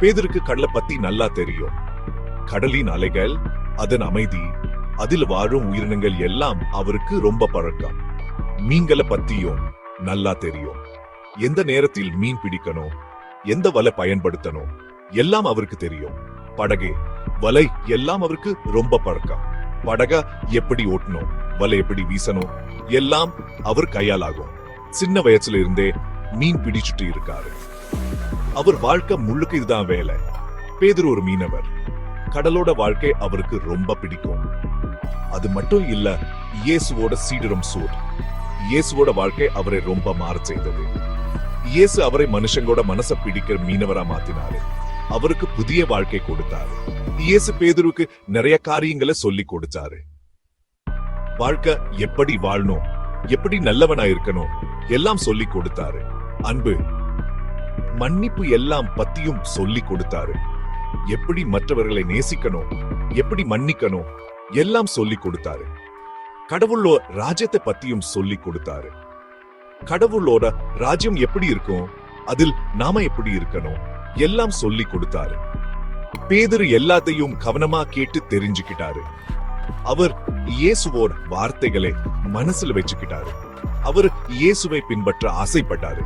பேதருக்கு கடலை பத்தி நல்லா தெரியும். கடலின் அலைகள் அதன் அமைதி அதில் வாழும் உயிரினங்கள் எல்லாம் அவருக்கு ரொம்ப பழக்கம். மீன்களை பத்தியும் நல்லா தெரியும். எந்த நேரத்தில் மீன் பிடிக்கணும் எந்த வலை பயன்படுத்தணும் எல்லாம் அவருக்கு தெரியும். படகு வலை எல்லாம் அவருக்கு ரொம்ப பழக்கம். படக எப்படி ஓட்டணும் வலை எப்படி வீசணும் எல்லாம் அவர் கையால் ஆகும். சின்ன வயசுல இருந்தே மீன் பிடிச்சிட்டு இருக்காரு. அவர் வாழ்க்கை முழுக்க இதுதான் வேலை. பேதர் ஒரு மீனவர். கடலோட வாழ்க்கை அவருக்கு ரொம்ப பிடிக்கும். அது மட்டும் இல்ல இயேசுவோட சீடரும் சூட். இயேசுவோட வாழ்க்கை அவரை ரொம்ப மாற செய்தது. இயேசு அவரை மனுஷங்களோட மனசை பிடிக்கிற மீனவரா மாத்தினாரு. அவருக்கு புதிய வாழ்க்கை கொடுத்தாரு. இயேசு பேதுருக்கு நிறைய காரியங்களை சொல்லி கொடுத்தாரு. வாழ்க்கை எப்படி வாழணும்? எப்படி நல்லவனா இருக்கணும் எல்லாம் சொல்லி கொடுத்தாரு. அன்பு மன்னிப்பு எல்லாம் பத்தியும் சொல்லி கொடுத்தாரு. எப்படி மற்றவர்களை நேசிக்கணும் எப்படி மன்னிக்கணும் எல்லாம் சொல்லி கொடுத்தாரு. கடவுளோ ராஜ்யத்தை பத்தியும் சொல்லி கொடுத்தாரு. கடவுளோட ராஜ்யம் எப்படி இருக்கும் அதில் நாம எப்படி இருக்கணும் எல்லாம் சொல்லி கொடுத்தாரு. பேதர் எல்லாத்தையும் கவனமா கேட்டு தெரிஞ்சுக்கிட்டாரு. அவர் இயேசுவோட வார்த்தைகளை மனசுல வச்சுக்கிட்டாரு. அவர் இயேசுவை பின்பற்ற ஆசைப்பட்டாரு.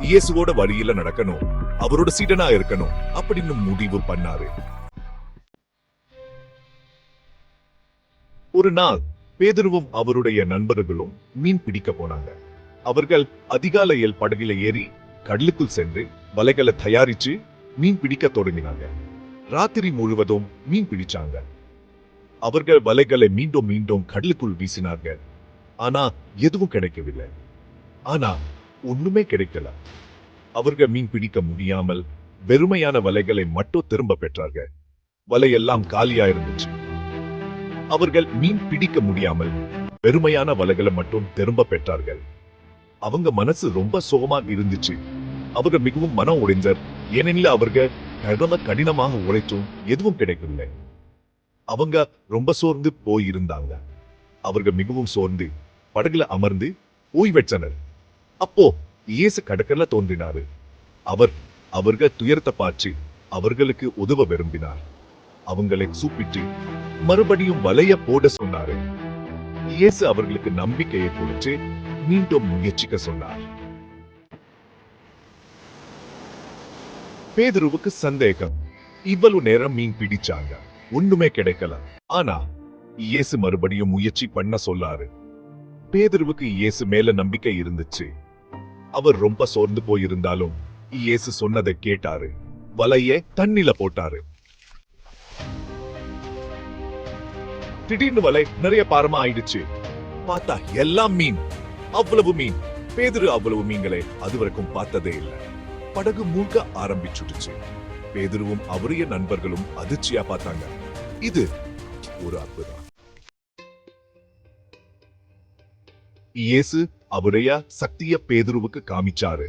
இயேசுவோட வழியில நடக்கணும். அவரோட சீடனா இருக்கணும். அப்படின்னு முடிவு பண்ணாரு. ஒரு நாள் பேதுருவும் அவருடைய நண்பர்களும் மீன் பிடிக்க போனாங்க. அவர்கள் அதிகாலையில் படகில ஏறி கடலுக்குள் சென்று வலைகளை தயாரிச்சு மீன் பிடிக்க தொடங்கினாங்க. ராத்திரி முழுவதும் மீன் பிடிச்சாங்க. அவர்கள் வலைகளை மீண்டும் மீண்டும் கடலுக்குள் வீசினார்கள். ஆனா எதுவும் கிடைக்கவில்லை. ஆனா ஒண்ணுமே கிடைக்கல. அவர்கள் மீன் பிடிக்க முடியாமல் வெறுமையான வலைகளை மட்டும் திரும்ப பெற்றார்கள். வலையெல்லாம் காலியா இருந்துச்சு அவர்கள் மீன் பிடிக்க முடியாமல் வெறுமையான வலைகளை மட்டும் திரும்ப பெற்றார்கள். அவங்க மனசு ரொம்ப சோகமா இருந்துச்சு. அவர்கள் மிகவும் மனம் உடைந்தர். ஏனெனில் அவர்கள் கடல கடினமாக உழைத்தும் எதுவும் கிடைக்கவில்லை. அவங்க ரொம்ப சோர்ந்து போயிருந்தாங்க. அவர்கள் மிகவும் சோர்ந்து படகுல அமர்ந்து ஓய்வெற்றனர் அப்போ இயேசு கடற்கரையில தோன்றினாரு. அவர் அவர்கள் துயரத்தை பார்த்து அவர்களுக்கு உதவ விரும்பினார். அவங்களை சூப்பிட்டு மறுபடியும் வலைய போட சொன்னாரு. இயேசு அவர்களுக்கு நம்பிக்கையை கொடுத்து மீண்டும் முயற்சிக்க சொன்னார். பேதுருவுக்கு சந்தேகம். இவ்வளவு நேரம் மீன் பிடிச்சாங்க. ஒண்ணுமே கிடைக்கல. ஆனா இயேசு மறுபடியும் முயற்சி பண்ண சொல்லாரு. பேதுருவுக்கு இயேசு மேல நம்பிக்கை இருந்துச்சு. அவர் ரொம்ப சோர்ந்து போயிருந்தாலும் இயேசு சொன்னதை கேட்டாரு. வலைய தண்ணில போட்டாரு. திடீர்னு வலை நிறைய பாரமா ஆயிடுச்சு. பார்த்தா எல்லாம் மீன். அவ்வளவு மீன். பேதுரு அவ்வளவு மீன்களை அதுவரைக்கும் பார்த்ததே இல்லை. படகு மூழ்க ஆரம்பிச்சுடுச்சு. பேதுருவும் அவருடைய நண்பர்களும் அதிர்ச்சியா பார்த்தாங்க. இது ஒரு அற்புதம். இயேசு அவருடைய சக்திய பேதுருவுக்கு காமிச்சாரு.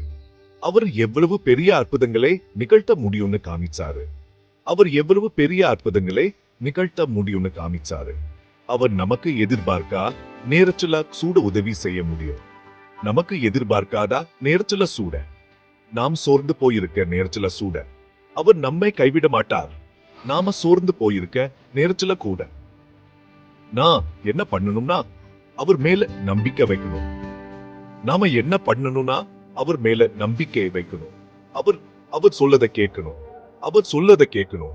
அவர் எவ்வளவு பெரிய அற்புதங்களை நிகழ்த்த முடியும்னு காமிச்சாரு. அவர் எவ்வளவு பெரிய அற்புதங்களை நிகழ்த்த முடியும்னு காமிச்சாரு. அவர் நமக்கு எதிர்பார்க்கா நேரத்துல சூட உதவி செய்ய முடியும். நமக்கு எதிர்பார்க்காதா நேரத்துல சூட? நாம் சோர்ந்து போயிருக்க நேரத்துல சூட? அவர் நம்மை கைவிட மாட்டார். நாம சோர்ந்து போயிருக்க நேரத்துல கூட. நான் என்ன பண்ணணும்னா அவர் மேல நம்பிக்கை வைக்கணும். நாம என்ன பண்ணணும்னா அவர் மேல நம்பிக்கையை வைக்கணும். அவர் அவர் சொல்லதை கேட்கணும். அவர் சொல்லதை கேட்கணும்.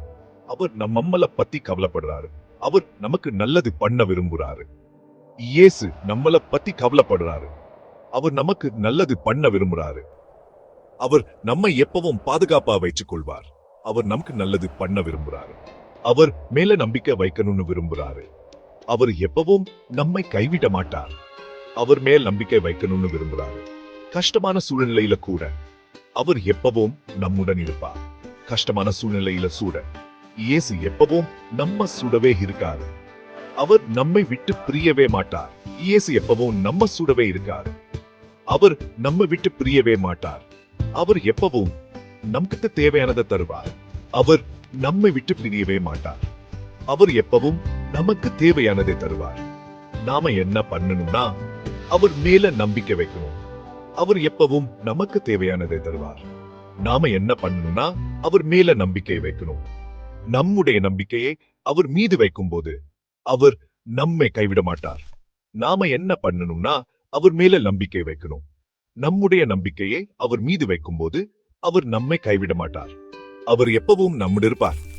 அவர் நம்ம பத்தி கவலைப்படுறாரு. அவர் நமக்கு நல்லது பண்ண விரும்புறாரு. இயேசு நம்மளை பத்தி கவலைப்படுறாரு. அவர் நமக்கு நல்லது பண்ண விரும்புறாரு. அவர் நம்மை எப்பவும் பாதுகாப்பா வைத்துக் கொள்வார் அவர் நமக்கு நல்லது பண்ண விரும்புறாரு. அவர் மேல நம்பிக்கை வைக்கணும்னு விரும்புறாரு. அவர் எப்பவும் நம்மை கைவிட மாட்டார். அவர் மேல் நம்பிக்கை வைக்கணும்னு விரும்புறாரு. கஷ்டமான சூழ்நிலையில கூட அவர் எப்பவும் நம்முடன் இருப்பார். கஷ்டமான சூழ்நிலையில சூட இயேசு எப்பவும் நம்ம சுடவே இருக்காரு. அவர் நம்மை விட்டு பிரியவே மாட்டார். இயேசு எப்பவும் நம்ம சுடவே இருக்காரு. அவர் நம்ம விட்டு பிரியவே மாட்டார். அவர் எப்பவும் நமக்கு தேவையானதை தருவார். அவர் நம்மை விட்டு பிரியவே மாட்டார். அவர் எப்பவும் நமக்கு தேவையானதை தருவார். நாம என்ன பண்ணணும்னா அவர் மேல நம்பிக்கை வைக்கணும். அவர் எப்பவும் நமக்கு தேவையானதை தருவார். நாம என்ன பண்ணணும்னா அவர் மேல நம்பிக்கை வைக்கணும். நம்முடைய நம்பிக்கையை அவர் மீது வைக்கும் போது அவர் நம்மை கைவிட மாட்டார். நாம என்ன பண்ணணும்னா அவர் மேல நம்பிக்கை வைக்கணும். நம்முடைய நம்பிக்கையை அவர் மீது வைக்கும் போது அவர் நம்மை கைவிட மாட்டார். அவர் எப்பவும் நம்முடன் இருப்பார்.